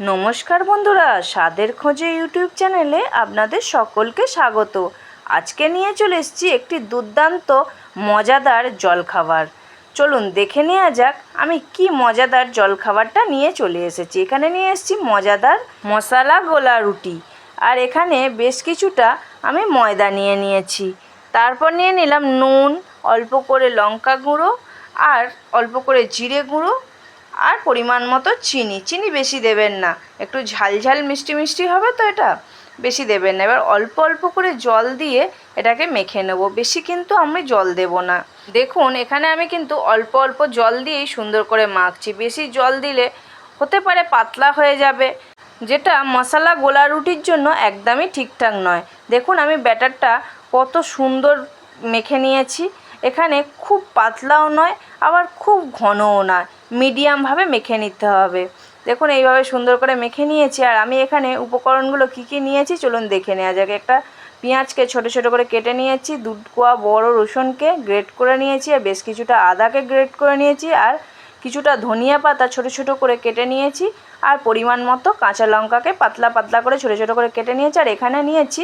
নমস্কার বন্ধুরা, স্বাদের খোঁজে ইউটিউব চ্যানেলে আপনাদের সকলকে স্বাগত। আজকে নিয়ে চলে এসেছি একটি দুর্দান্ত, মজাদার জলখাবার। চলুন দেখে নেওয়া যাক, আমি কি মজাদার জলখাবারটা নিয়ে চলে এসেছি। এখানে নিয়ে এসেছি মজাদার মশলা গোলা রুটি। আর এখানে বেশ কিছুটা আমি ময়দা নিয়ে নিয়েছি। তারপর নিয়ে নিলাম নুন, অল্প করে লঙ্কা গুঁড়ো আর অল্প করে জিরে গুঁড়ো আর পরিমাণ মতো চিনি। চিনি বেশি দেবেন না। একটু ঝাল ঝাল মিষ্টি মিষ্টি হবে তো এটা। বেশি দেবেন না। এবার অল্প অল্প করে জল দিয়ে এটাকে মেখে নেব। বেশি কিন্তু আমি জল দেব না। দেখুন, এখানে আমি কিন্তু অল্প অল্প জল দিয়েই সুন্দর করে মাখছি। বেশি জল দিলে হতে পারে পাতলা হয়ে যাবে। যেটা মশলা গোলা রুটির জন্য একদমই ঠিকঠাক নয়। দেখুন, আমি ব্যাটারটা কত সুন্দর মেখে নিয়েছি। এখানে খুব পাতলাও নয়, আবার খুব ঘনও নয়। মিডিয়ামভাবে মেখে নিতে হবে। দেখুন, এইভাবে সুন্দর করে মেখে নিয়েছি, আর আমি এখানে উপকরণগুলো কী কী নিয়েছি চলুন দেখে নেওয়া যাক। একটা পেঁয়াজকে ছোট ছোট করে কেটে নিয়েছি, দু কোয়া বড় রসুনকে গ্রেট করে নিয়েছি, আর বেশ কিছুটা আদাকে গ্রেট করে নিয়েছি, আর কিছুটা ধনিয়া পাতা ছোট ছোট করে কেটে নিয়েছি, আর পরিমাণ মতো কাঁচা লঙ্কাকে পাতলা পাতলা করে ছোট ছোট করে কেটে নিয়েছি, আর এখানে নিয়েছি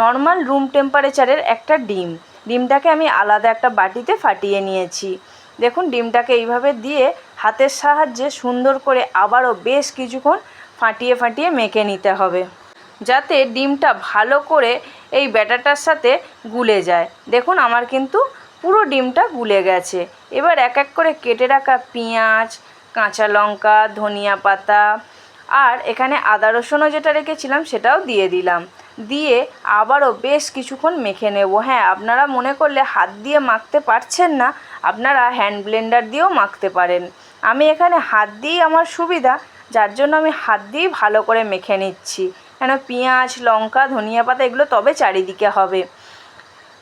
নর্মাল রুম টেম্পারেচারের একটা ডিম। ডিমটাকে আমি আলাদা একটা বাটিতে ফাটিয়ে নিয়েছি। দেখুন, ডিমটাকে এইভাবে দিয়ে হাতের সাহায্যে সুন্দর করে আবারও বেশ কিছুক্ষণ ফাটিয়ে ফাটিয়ে মেখে নিতে হবে, যাতে ডিমটা ভালো করে এই ব্যাটারটার সাথে গুলে যায়। দেখুন, আমার কিন্তু পুরো ডিমটা গুলে গেছে। এবার এক এক করে কেটে রাখা পেঁয়াজ, কাঁচা লঙ্কা, ধনিয়া পাতা আর এখানে আদা রসুনও যেটা রেখেছিলাম সেটাও দিয়ে দিলাম। দিয়ে আবারও বেশ কিছুক্ষণ মেখে নেব। হ্যাঁ আপনারা মনে করলে হাত দিয়ে মাখতে পারছেন না, আপনারা হ্যান্ড ব্লেন্ডার দিয়েও মাখতে পারেন। আমি এখানে হাত দিয়েই আমার সুবিধা, যার জন্য আমি হাত দিয়েই ভালো করে মেখে নিচ্ছি। কেন, পেঁয়াজ, লঙ্কা, ধনিয়া পাতা এগুলো তবে চারিদিকে হবে।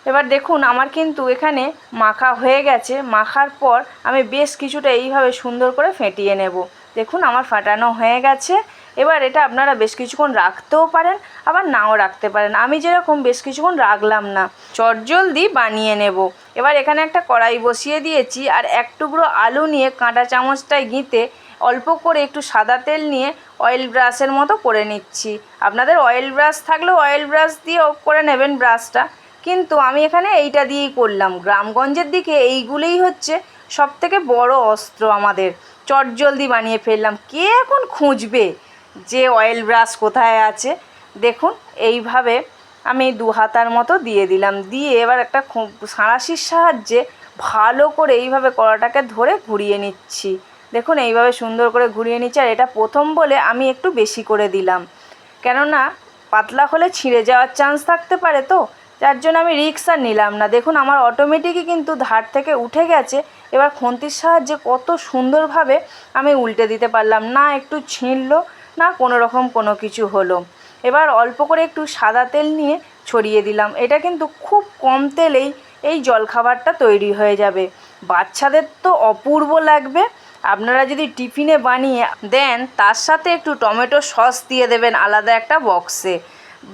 এবার দেখুন, আমার কিন্তু এখানে মাখা হয়ে গেছে। মাখার পর আমি বেশ কিছুটা এইভাবে সুন্দর করে ফেটিয়ে নেব। দেখুন, আমার ফাটানো হয়ে গেছে। এবার এটা আপনারা বেশ কিছুক্ষণ রাখতেও পারেন, আবার নাও রাখতে পারেন। আমি যেরকম বেশ কিছুক্ষণ রাখলাম না, চটজলদি বানিয়ে নেব। এবার এখানে একটা কড়াই বসিয়ে দিয়েছি, আর এক টুকরো আলু নিয়ে কাঁটা চামচটায় গিঁতে অল্প করে একটু সাদা তেল নিয়ে অয়েল ব্রাশের মতো করে নিচ্ছি। আপনাদের অয়েল ব্রাশ থাকলেও অয়েল ব্রাশ দিয়েও করে নেবেন ব্রাশটা কিন্তু আমি এখানে এইটা দিয়েই করলাম। গ্রামগঞ্জের দিকে এইগুলোই হচ্ছে সব থেকে বড় অস্ত্র আমাদের। চটজলদি বানিয়ে ফেললাম। কে এখন খুঁজবে? যে অয়েল ব্রাশ কোথায় আছে, দেখুন, এইভাবে আমি দু হাতার মতো দিয়ে দিলাম। দিয়ে এবার একটা সাঁড়াশির সাহায্যে ভালো করে এইভাবে কড়াটাকে ধরে ঘুরিয়ে নিচ্ছি। দেখুন, এইভাবে সুন্দর করে ঘুরিয়ে নিচ্ছি আর এটা প্রথম বলে আমি একটু বেশি করে দিলাম। কেননা, পাতলা হলে ছিঁড়ে যাওয়ার চান্স থাকতে পারে তো, যার জন্য আমি রিক্স আর নিলাম না। দেখুন, আমার অটোমেটিকই কিন্তু ধার থেকে উঠে গেছে। এবার খুন্তির সাহায্যে কত সুন্দরভাবে আমি উল্টে দিতে পারলাম। না একটু ছিঁড়লো না কোনো রকম কোনো কিছু হলো। এবার অল্প করে একটু সাদা তেল নিয়ে ছড়িয়ে দিলাম। এটা কিন্তু খুব কম তেলেই এই জলখাবারটা তৈরি হয়ে যাবে। বাচ্চাদের তো অপূর্ব লাগবে। আপনারা যদি টিফিনে বানিয়ে দেন, তার সাথে একটু টমেটো সস দিয়ে দেবেন আলাদা একটা বক্সে।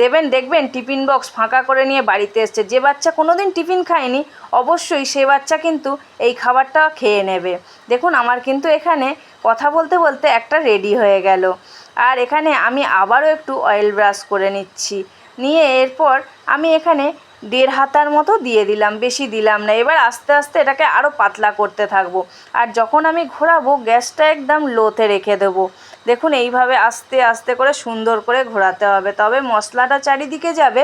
দেবেন, দেখবেন টিফিন বক্স ফাঁকা করে নিয়ে বাড়িতে এসছে। যে বাচ্চা কোনো দিন টিফিন খায়নি, অবশ্যই সে বাচ্চা কিন্তু এই খাবারটা খেয়ে নেবে। দেখুন, আমার কিন্তু এখানে কথা বলতে বলতে একটা রেডি হয়ে গেল। আর এখানে আমি আবারও একটু অয়েল ব্রাশ করে নিচ্ছি। নিয়ে এরপর আমি এখানে দেড় হাতার মতো দিয়ে দিলাম, বেশি দিলাম না। এবার আস্তে আস্তে এটাকে আরও পাতলা করতে থাকব। আর যখন আমি ঘোরাবো, গ্যাসটা একদম লোতে রেখে দেবো। দেখুন, এইভাবে আস্তে আস্তে করে সুন্দর করে ঘোরাতে হবে। তবে মশলাটা চারিদিকে যাবে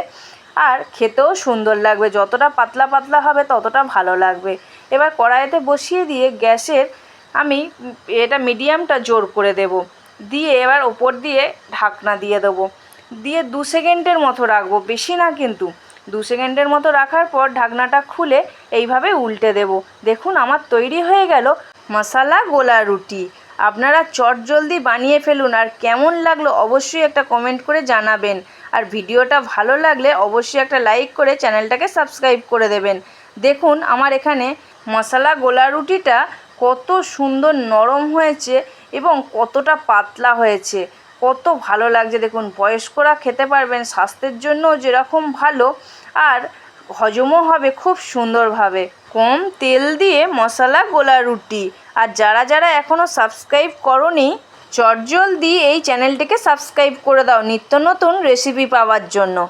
আর খেতেও সুন্দর লাগবে। যতটা পাতলা পাতলা হবে, ততটা ভালো লাগবে। এবার কড়াইতে বসিয়ে দিয়ে গ্যাসের আমি এটা মিডিয়ামটা জোর করে দেব। দিয়ে এবার ওপর দিয়ে ঢাকনা দিয়ে দেবো। দিয়ে দু সেকেন্ডের মতো রাখব, বেশি না কিন্তু। দু সেকেন্ডের মতো রাখার পর ঢাকনাটা খুলে এইভাবে উল্টে দেব। দেখুন, আমার তৈরি হয়ে গেল মশালা গোলা রুটি। আপনারা চট জলদি বানিয়ে ফেলুন আর কেমন লাগল অবশ্যই একটা কমেন্ট করে জানাবেন। আর ভিডিওটা ভালো লাগলে অবশ্যই একটা লাইক করে চ্যানেলটাকে সাবস্ক্রাইব করে দেবেন। দেখুন, আমার এখানে মশলা গোলা রুটিটা কত সুন্দর নরম হয়েছে। এবং কতটা পাতলা হয়েছে। কত ভালো লাগছে দেখুন, বয়স্করা খেতে পারবেন, স্বাস্থ্যের জন্যও যেরকম ভালো, আর হজমও হবে খুব সুন্দরভাবে। কম তেল দিয়ে মশলা গোলা রুটি। আর যারা যারা এখনও সাবস্ক্রাইব করনি, চটজলদি এই চ্যানেলটিকে সাবস্ক্রাইব করে দাও। নিত্য নতুন রেসিপি পাওয়ার জন্য।